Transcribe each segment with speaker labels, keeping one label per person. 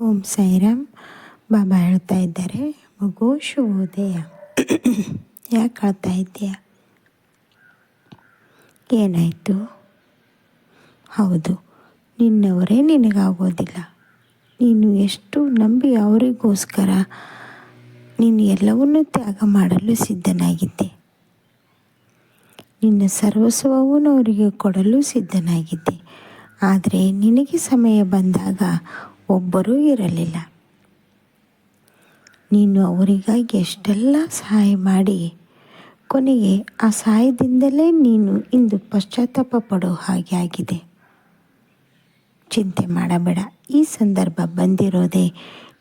Speaker 1: ಓಂ ಸೈರಾಮ್ ಬಾಬಾ ಹೇಳ್ತಾ ಇದ್ದಾರೆ, ಮಗು ಶುಭೋದಯ. ಯಾಕೆ ಹೇಳ್ತಾ ಇದ್ದೀಯ? ಏನಾಯಿತು? ಹೌದು, ನಿನ್ನವರೇ ನಿನಗಾಗೋದಿಲ್ಲ. ನೀನು ಎಷ್ಟು ನಂಬಿ ಅವರಿಗೋಸ್ಕರ ನೀನು ಎಲ್ಲವನ್ನೂ ತ್ಯಾಗ ಮಾಡಲು ಸಿದ್ಧನಾಗಿದ್ದೆ. ನಿನ್ನ ಸರ್ವಸ್ವವನ್ನು ಅವರಿಗೆ ಕೊಡಲು ಸಿದ್ಧನಾಗಿದ್ದೆ. ಆದರೆ ನಿನಗೆ ಸಮಯ ಬಂದಾಗ ಒಬ್ಬರೂ ಇರಲಿಲ್ಲ. ನೀನು ಅವರಿಗಾಗಿ ಎಷ್ಟೆಲ್ಲ ಸಹಾಯ ಮಾಡಿ, ಕೊನೆಗೆ ಆ ಸಹಾಯದಿಂದಲೇ ನೀನು ಇಂದು ಪಶ್ಚಾತ್ತಾಪ ಪಡೋ ಹಾಗೆ ಆಗಿದೆ. ಚಿಂತೆ ಮಾಡಬೇಡ. ಈ ಸಂದರ್ಭ ಬಂದಿರೋದೇ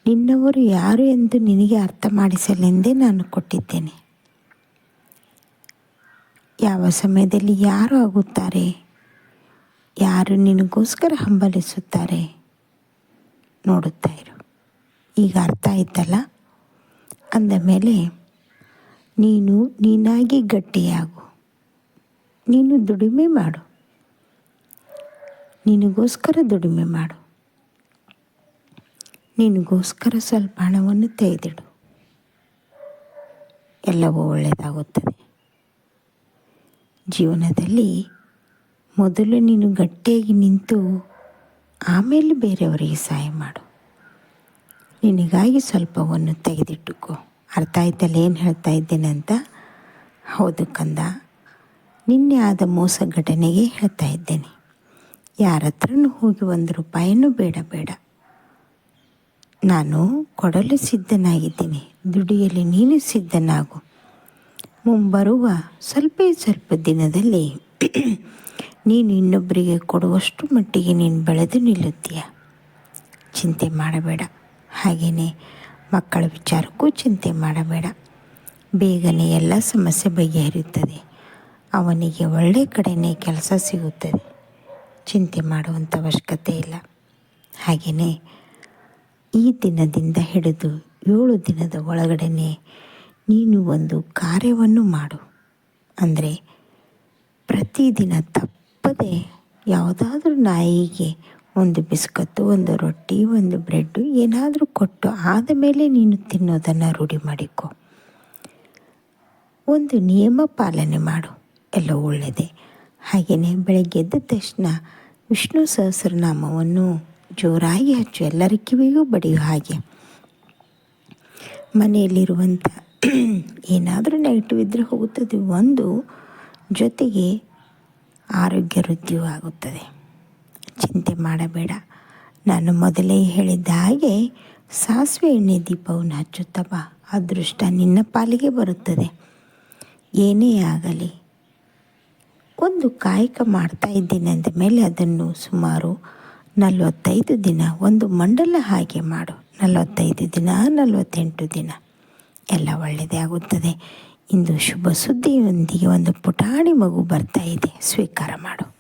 Speaker 1: ನಿನ್ನವರು ಯಾರು ಎಂದು ನಿನಗೆ ಅರ್ಥ ಮಾಡಿಸಲೆಂದೇ ನಾನು ಕೊಟ್ಟಿದ್ದೇನೆ. ಯಾವ ಸಮಯದಲ್ಲಿ ಯಾರು ಆಗುತ್ತಾರೆ? ಯಾರು ನಿನಗೋಸ್ಕರ ಹಂಬಲಿಸುತ್ತಾರೆ? ನೋಡುತ್ತಾ ಇರು. ಈಗ ಅರ್ಥ ಆಯ್ತಲ್ಲ? ಅಂದ ಮೇಲೆ, ನೀನು ನೀನಾಗಿ ಗಟ್ಟಿಯಾಗು. ನೀನು ದುಡಿಮೆ ಮಾಡು. ನಿನಗೋಸ್ಕರ ದುಡಿಮೆ ಮಾಡು. ನಿನಗೋಸ್ಕರ ಸ್ವಲ್ಪ ಹಣವನ್ನು ತೆಗೆದಿಡು. ಎಲ್ಲವೂ ಒಳ್ಳೆಯದಾಗುತ್ತದೆ. ಜೀವನದಲ್ಲಿ ಮೊದಲು ನೀನು ಗಟ್ಟಿಯಾಗಿ ನಿಂತು ಆಮೇಲೆ ಬೇರೆಯವರಿಗೆ ಸಹಾಯ ಮಾಡು. ನಿನಗಾಗಿ ಸ್ವಲ್ಪವನ್ನು ತೆಗೆದಿಟ್ಟುಕೊ. ಅರ್ಥ ಆಯ್ತಲ್ಲ ಏನು ಹೇಳ್ತಾ ಇದ್ದೇನೆ ಅಂತ? ಹೌದು ಕಂದ. ನಿನ್ನೆ ಆದ ಮೋಸ ಘಟನೆಗೆ ಹೇಳ್ತಾ ಇದ್ದೇನೆ. ಯಾರ ಹತ್ರನೂ ಹೋಗಿ ಒಂದು ರೂಪಾಯಿನೂ ಬೇಡ ಬೇಡ. ನಾನು ಕೊಡಲು ಸಿದ್ಧನಾಗಿದ್ದೀನಿ. ದುಡಿಯಲು ನೀನು ಸಿದ್ಧನಾಗು. ಮುಂಬರುವ ಸ್ವಲ್ಪ ಸ್ವಲ್ಪ ದಿನದಲ್ಲಿ ನೀನು ಇನ್ನೊಬ್ಬರಿಗೆ ಕೊಡುವಷ್ಟು ಮಟ್ಟಿಗೆ ನೀನು ಬೆಳೆದು ನಿಲ್ಲುತ್ತೀಯ. ಚಿಂತೆ ಮಾಡಬೇಡ. ಹಾಗೆಯೇ ಮಕ್ಕಳ ವಿಚಾರಕ್ಕೂ ಚಿಂತೆ ಮಾಡಬೇಡ. ಬೇಗನೆ ಎಲ್ಲ ಸಮಸ್ಯೆ ಬಗೆಹರಿಯುತ್ತದೆ. ಅವನಿಗೆ ಒಳ್ಳೆ ಕಡೆಯೇ ಕೆಲಸ ಸಿಗುತ್ತದೆ. ಚಿಂತೆ ಮಾಡುವಂಥ ಅವಶ್ಯಕತೆ ಇಲ್ಲ. ಹಾಗೆಯೇ ಈ ದಿನದಿಂದ ಹಿಡಿದು ಏಳು ದಿನದ ಒಳಗಡೆ ನೀನು ಒಂದು ಕಾರ್ಯವನ್ನು ಮಾಡು. ಅಂದರೆ ಪ್ರತಿದಿನ ತಪ್ಪದೆ ಯಾವುದಾದ್ರೂ ನಾಯಿಗೆ ಒಂದು ಬಿಸ್ಕತ್ತು, ಒಂದು ರೊಟ್ಟಿ, ಒಂದು ಬ್ರೆಡ್ಡು, ಏನಾದರೂ ಕೊಟ್ಟು ಆದ ಮೇಲೆ ನೀನು ತಿನ್ನೋದನ್ನು ರೂಢಿ ಮಾಡಿಕೊ. ಒಂದು ನಿಯಮ ಪಾಲನೆ ಮಾಡು. ಎಲ್ಲ ಒಳ್ಳೆಯದೇ ಹಾಗೆಯೇ ಬೆಳಗ್ಗೆ ಎದ್ದ ತಕ್ಷಣ ವಿಷ್ಣು ಸಹಸ್ರನಾಮವನ್ನು ಜೋರಾಗಿ ಹಚ್ಚು. ಎಲ್ಲರ ಕಿವಿಗೂ ಬಡಿಯು ಹಾಗೆ. ಮನೆಯಲ್ಲಿರುವಂಥ ಏನಾದರೂ ನೆಗೆಟಿವ್ ಇದ್ದರೆ ಹೋಗುತ್ತದೆ. ಒಂದು ಜೊತೆಗೆ ಆರೋಗ್ಯ ವೃದ್ಧಿಯೂ ಆಗುತ್ತದೆ. ಚಿಂತೆ ಮಾಡಬೇಡ. ನಾನು ಮೊದಲೇ ಹೇಳಿದ್ದ ಹಾಗೆ ಸಾಸಿವೆ ಎಣ್ಣೆ ದೀಪವನ್ನು ಹಚ್ಚುತ್ತಾ ಬಾ. ಅದೃಷ್ಟ ನಿನ್ನ ಪಾಲಿಗೆ ಬರುತ್ತದೆ. ಏನೇ ಆಗಲಿ. ಒಂದು ಕಾಯಕ ಮಾಡ್ತಾ ಇದ್ದೀನಿ ಅಂದ ಮೇಲೆ ಅದನ್ನು ಸುಮಾರು ನಲವತ್ತೈದು ದಿನ, ಒಂದು ಮಂಡಲ ಹಾಗೆ ಮಾಡು. ನಲವತ್ತೈದು ದಿನ, ನಲವತ್ತೆಂಟು ದಿನ. ಎಲ್ಲ ಒಳ್ಳೆಯದೇ ಆಗುತ್ತದೆ. ಇಂದು ಶುಭ ಸುದ್ದಿಯೊಂದಿಗೆ ಒಂದು ಪುಟಾಣಿ ಮಗು ಬರ್ತಾ ಇದೆ. ಸ್ವೀಕಾರ ಮಾಡು.